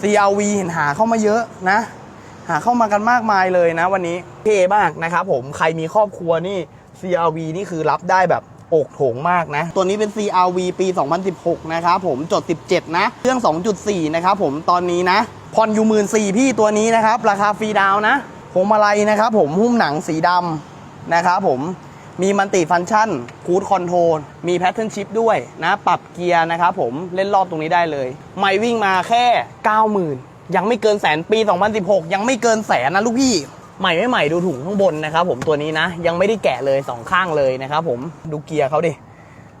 CRV เห็นหาเข้ามาเยอะนะ หาเข้ามากันมากมายเลยนะวันนี้เท่มากนะครับผมใครมีครอบครัวนี่ CRV นี่คือรับได้แบบอกโถงมากนะ ตัวนี้เป็น CRV ปี 2016 นะครับผมจด 17 นะ เครื่อง 2.4 นะครับผมตอนนี้นะผ่อนอยู่หมื่นสี่พี่ตัวนี้นะครับ ราคาฟรีดาวน์นะพวงมาลัยนะครับผมหุ้มหนังสีดำนะครับผม มีมันติฟังก์ชันคูดคอนโทรลมีแพทเทิร์นชิพด้วยนะ ปรับเกียร์นะครับผมเล่นรอบตรงนี้ได้เลย ไม่วิ่งมาแค่ 90,000 ยังไม่เกินแสนปี 2016 ยังไม่เกินแสนนะลูกพี่ใหม่ไม่ใหม่ดูถุงข้างบนนะครับผมตัวนี้นะ ยังไม่ได้แกะเลยสองข้างเลยนะครับผมดูเกียร์เขาดิ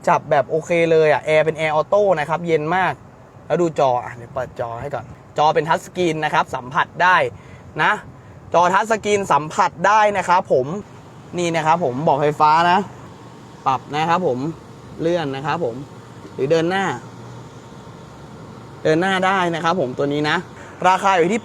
จับแบบโอเคเลยอะแอร์เป็นแอร์ออโต้นะครับเย็นมาก แล้วดูจออะเดี๋ยวเปิดจอให้ก่อน จอเป็นทัชสกรีนนะครับสัมผัสได้นะ จอทัชสกรีนสัมผัสได้นะครับผม นี่นะครับผมบอกไฟฟ้านะ ปรับนะครับผมเลื่อนนะครับผม หรือเดินหน้า เดินหน้าได้นะครับผมตัวนี้นะ ราคาอยู่ที่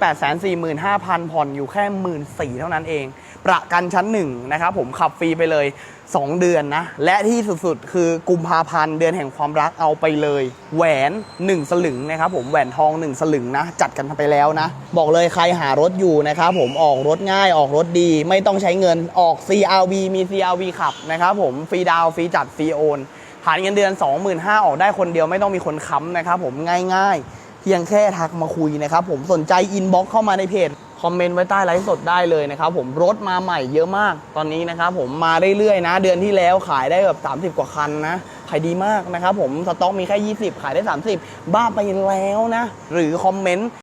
845,000 ผ่อนอยู่แค่ 1 4ื่นเท่านั้นเอง ประกันชั้นหนึ่งนะครับผมขับฟรีไปเลย 2 เดือนนะ และที่สุดๆ คือกุมภาพันธ์เดือนแห่งความรักเอาไปเลย แหวน 1 สลึงนะครับผมแหวนทอง 1 สลึงนะ จัดกันไปแล้วนะ บอกเลยใครหารถอยู่นะครับผมออกรถง่ายออกรถดี ไม่ต้องใช้เงินออก CRV มี CRV ขับนะครับผมฟรีดาวฟรีจัดฟรีโอนหารเงินเดือน 25,000ออกได้คนเดียวไม่ต้องมีคนค้ำนะครับผมง่ายๆ เพียงแค่ทักมาคุยนะครับผมสนใจอินบ็อกเข้ามาในเพจคอมเมนต์ไว้ใต้ไลฟ์สดได้เลยนะครับผมรถมาใหม่เยอะมากตอนนี้นะครับผมมาเรื่อยๆนะ เดือนที่แล้วขายได้แบบ 30 กว่าคันนะขายดีมากนะครับผมสต็อกมีแค่ 20 ขายได้ 30 บ้าไปแล้วนะ หรือคอมเมนต์